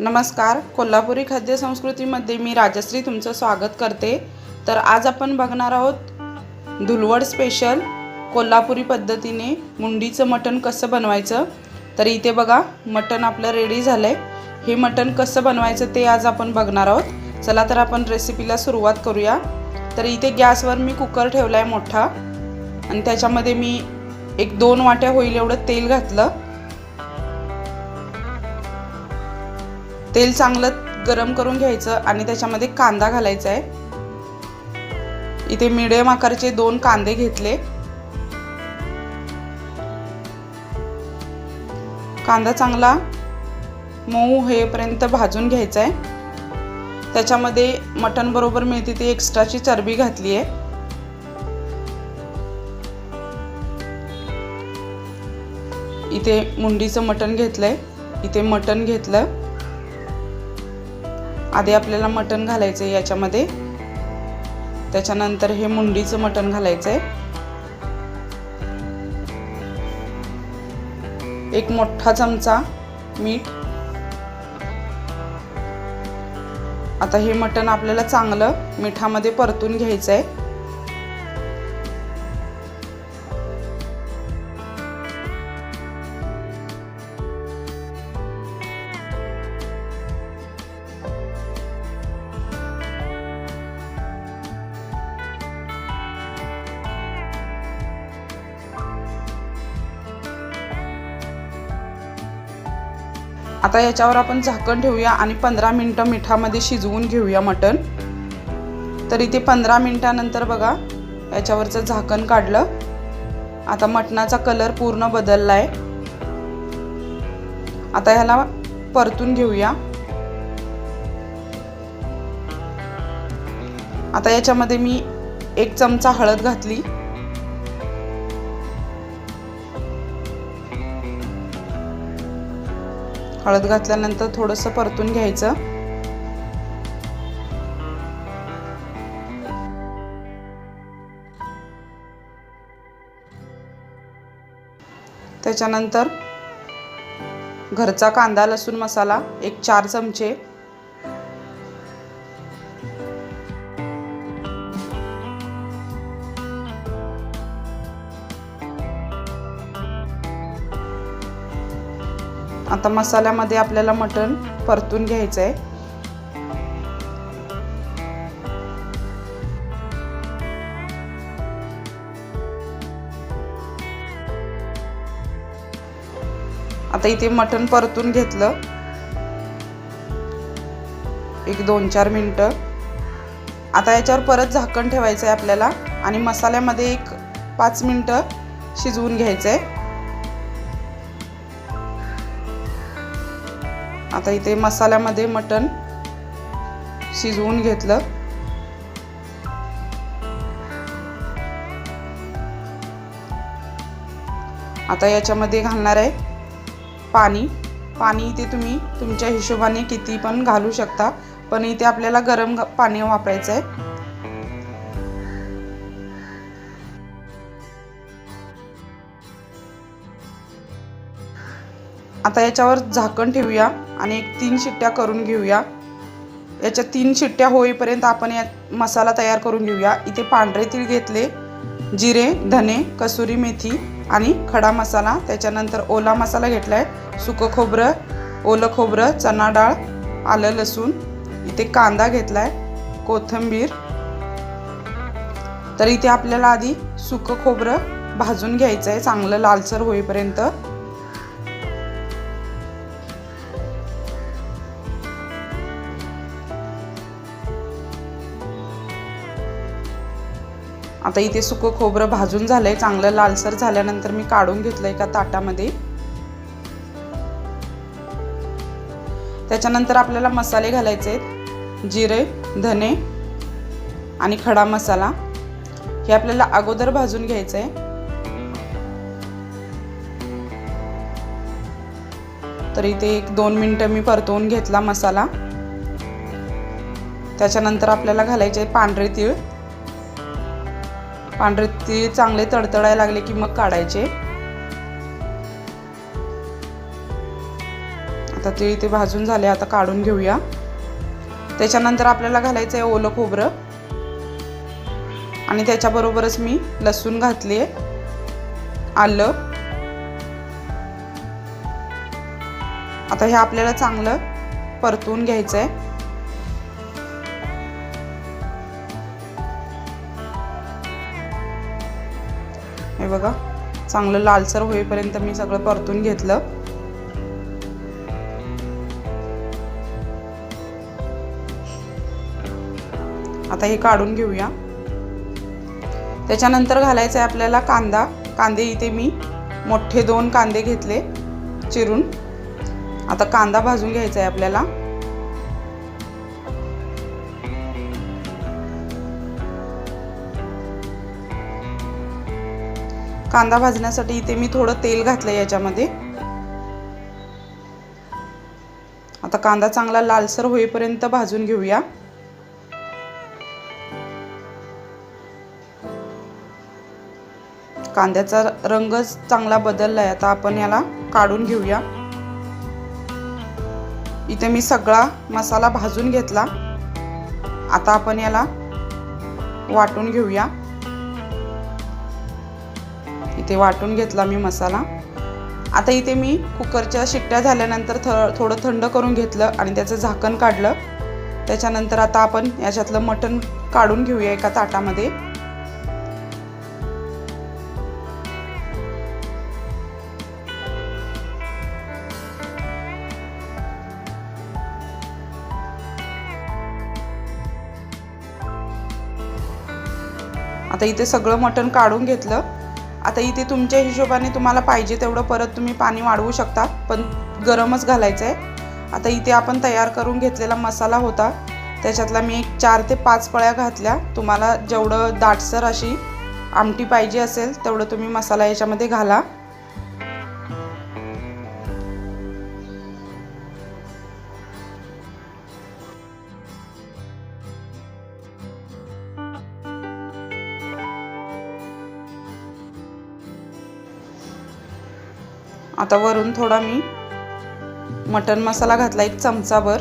नमस्कार. कोल्हापुरी खाद्य संस्कृतीमध्ये मी राजश्री तुमचं स्वागत करते. तर आज आपण बघणार आहोत धुलवड स्पेशल कोल्हापुरी पद्धतीने मुंडीचं मटण कसं बनवायचं. तर इथे बघा मटण आपलं रेडी झालं आहे हे मटण कसं बनवायचं ते आज आपण बघणार आहोत. चला तर आपण रेसिपीला सुरुवात करूया. तर इथे गॅसवर मी कुकर ठेवला आहे मोठा. आणि त्याच्यामध्ये मी एक दोन वाट्या होईल एवढं तेल घातलं. तेल चांगलं गरम करून घ्यायचं आणि त्याच्यामध्ये कांदा घालायचा आहे. इथे मिडियम आकाराचे दोन कांदे घेतले. कांदा चांगला मऊ होईपर्यंत भाजून घ्यायचा आहे. त्याच्यामध्ये मटण बरोबर मिळते ती एक्स्ट्राची चरबी घातली आहे. इथे मुंडीचं मटण घेतलंय. इथे मटण घेतलं. आधी आपल्याला मटण घालायचं आहे याच्यामध्ये. त्याच्यानंतर हे मुंडीचं मटण घालायचं आहे. एक मोठा चमचा मीठ. आता हे मटण आपल्याला चांगलं मिठामध्ये परतून घ्यायचं आहे. आता याच्यावर आपण झाकण ठेवूया आणि पंधरा मिनटं मिठामध्ये शिजवून घेऊया मटण. तर इथे पंधरा मिनटानंतर बघा याच्यावरचं झाकण काढलं. आता मटणाचा कलर पूर्ण बदलला आहे आता ह्याला परतून घेऊया. आता याच्यामध्ये मी एक चमचा हळद घातली. हळद घातल्यानंतर थोडंसं परतून घ्यायचं. त्याच्यानंतर घरचा कांदा लसूण मसाला एक चार चमचे आता मसाल्यामध्ये आपल्याला मटण परतून घ्यायचं आहे आता इथे मटण परतून घेतलं. एक दोन चार मिनटं. आता याच्यावर परत झाकण ठेवायचं आहे आपल्याला आणि मसाल्यामध्ये एक पाच मिनटं शिजवून घ्यायचं आहे आता इथे मसाल्यामध्ये मटण शिजवून घेतलं. आता याच्यामध्ये घालणार आहे पाणी. पाणी इथे तुम्ही तुमच्या हिशोबाने किती पण घालू शकता पण इथे आपल्याला गरम पाणी वापरायचं आहे. आता याच्यावर झाकण ठेवूया. आणि एक तीन शिट्ट्या करून घेऊया. याच्या तीन शिट्ट्या होईपर्यंत आपण या मसाला तयार करून घेऊया. इथे पांढरे तीळ घेतले जिरे धने कसुरी मेथी आणि खडा मसाला. त्याच्यानंतर ओला मसाला घेतला आहे सुकं खोबरं ओलं खोबरं चणा डाळ आलं लसूण. इथे कांदा घेतला आहे कोथिंबीर. तर इथे आपल्याला आधी सुकं खोबरं भाजून घ्यायचं आहे चांगलं लालसर होईपर्यंत. आता इथे सुकं खोबरं भाजून झालंय. चांगलं लालसर झाल्यानंतर मी काढून घेतलंय एका ताटामध्ये. त्याच्यानंतर आपल्याला मसाले घालायचे आहेत. जिरे धने आणि खडा मसाला. हे आपल्याला अगोदर भाजून घ्यायचं आहे तर इथे एक दोन मिनटं मी परतवून घेतला मसाला. त्याच्यानंतर आपल्याला घालायचे पांढरे तीळ. पांढरे ते चांगले तडतडायला लागले की मग काढायचे. आता आता ते इथे भाजून झाले आता काढून घेऊया. त्याच्यानंतर आपल्याला घालायचं आहे ओलं खोबरं. आणि त्याच्याबरोबरच मी लसूण घातली आहे आलं. आता हे आपल्याला चांगलं परतून घ्यायचं आहे हे बघा. चांगलं लालसर होईपर्यंत मी सगळं परतून घेतलं. आता हे काढून घेऊया. त्याच्यानंतर घालायचं आहे आपल्याला कांदा. कांदे इथे मी मोठे दोन कांदे घेतले चिरून. आता कांदा भाजून घ्यायचा आहे आपल्याला. कांदा भाजण्यासाठी इथे मी थोडं तेल घातलं याच्यामध्ये. आता कांदा चांगला लालसर होईपर्यंत भाजून घेऊया. कांद्याचा रंगच चांगला बदलला आहे आता आपण याला काढून घेऊया. इथे मी सगळा मसाला भाजून घेतला. आता आपण याला वाटून घेऊया. इथे वाटून घेतला मी मसाला. आता इथे मी कुकरच्या शिट्ट्या झाल्यानंतर थ थोडं थंड करून घेतलं आणि त्याचं झाकण काढलं. त्याच्यानंतर आता आपण याच्यातलं मटण काढून घेऊया एका ताटामध्ये. आता इथे सगळं मटण काढून घेतलं. आता इथे तुमच्या हिशोबाने तुम्हाला पाहिजे तेवढं परत तुम्ही पाणी वाढवू शकता पण गरमच घालायचं आहे आता इथे आपण तयार करून घेतलेला मसाला होता. त्याच्यातला मी एक चार ते पाच पळ्या घातल्या. तुम्हाला जेवढं दाटसर अशी आमटी पाहिजे असेल तेवढं तुम्ही मसाला याच्यामध्ये घाला. आता वरून थोडा मी मटन मसाला घातला एक चमचाभर.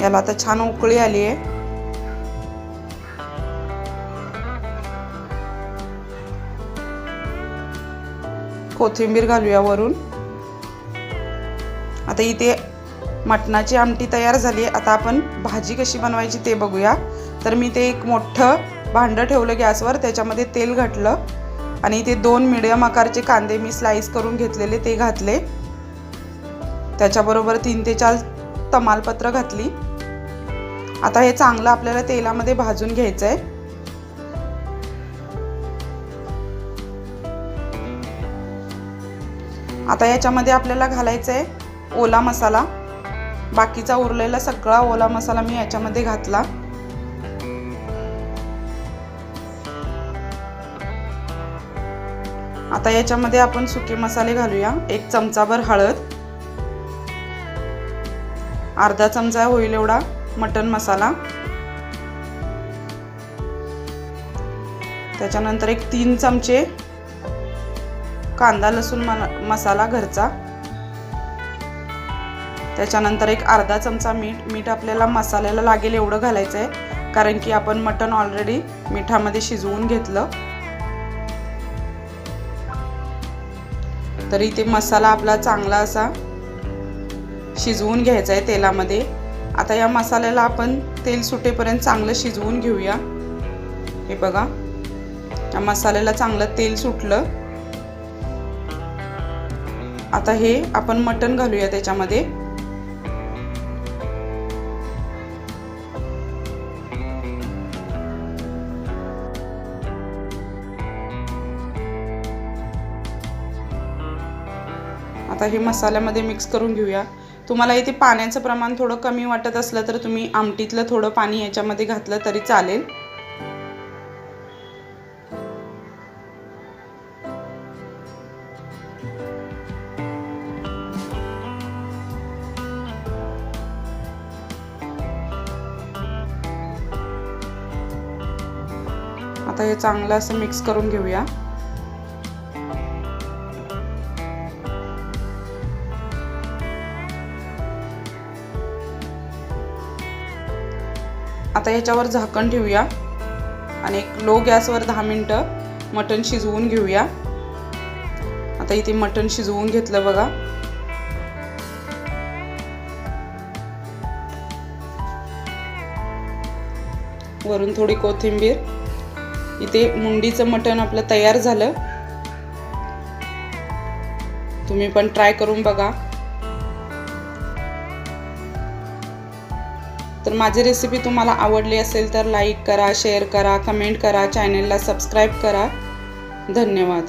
याला आता छान उकळी आली आहे. कोथिंबीर घालूया वरून. आता इथे मटणाची आमटी तयार झाली आता आपण भाजी कशी बनवायची ते बघूया. तर मी ते एक मोठं भांडं ठेवलं गॅसवर त्याच्यामध्ये तेल घातलं आणि ते दोन मिडियम आकारचे कांदे मी स्लाईस करून घेतलेले ते घातले. त्याच्याबरोबर तीन ते चार तमालपत्र घातली. आता हे चांगलं आपल्याला तेलामध्ये भाजून घ्यायचं आहे आता याच्यामध्ये आपल्याला घालायचं आहे ओला मसाला. बाकीचा उरलेला सगळा ओला मसाला मी याच्यामध्ये घातला. आता याच्यामध्ये आपण सुके मसाले घालूया. एक चमचाभर हळद. अर्धा चमचा होईल एवढा मटन मसाला. त्याच्यानंतर एक तीन चमचे कांदा लसूण मसाला घरचा. त्याच्यानंतर एक अर्धा चमचा मीठ. मीठ आपल्याला मसाल्याला लागेल एवढं घालायचं आहे कारण की आपण मटण ऑलरेडी मिठामध्ये शिजवून घेतलं. तर इथे मसाला आपला चांगला असा शिजवून घ्यायचा आहे तेलामध्ये. आता या मसाल्याला आपण तेल सुटेपर्यंत चांगलं शिजवून घेऊया. हे बघा. या मसाल्याला चांगलं तेल सुटलं. आता हे आपण मटण घालूया त्याच्यामध्ये. आता हे मसाल्यामध्ये मिक्स करून घेऊया. तुम्हाला इथे पाण्याचं प्रमाण थोडं कमी वाटत असलं तर तुम्ही आमटीतलं थोडं पाणी याच्यामध्ये घातलं तरी चालेल. आता हे चांगलं असं मिक्स करून घेऊया. आता ह्याच्यावर झाकण ठेवूया. आणि एक लो गॅसवर दहा मिनटं मटण शिजवून घेऊया. आता इथे मटण शिजवून घेतलं बघा. वरून थोडी कोथिंबीर. इथे मुंडीचं मटण आपलं तयार झालं. तुम्ही पण ट्राय करून बघा. तर माझी रेसिपी तुम्हाला आवडली असेल तर लाईक करा शेअर करा कमेंट करा चॅनेलला सबस्क्राईब करा. धन्यवाद.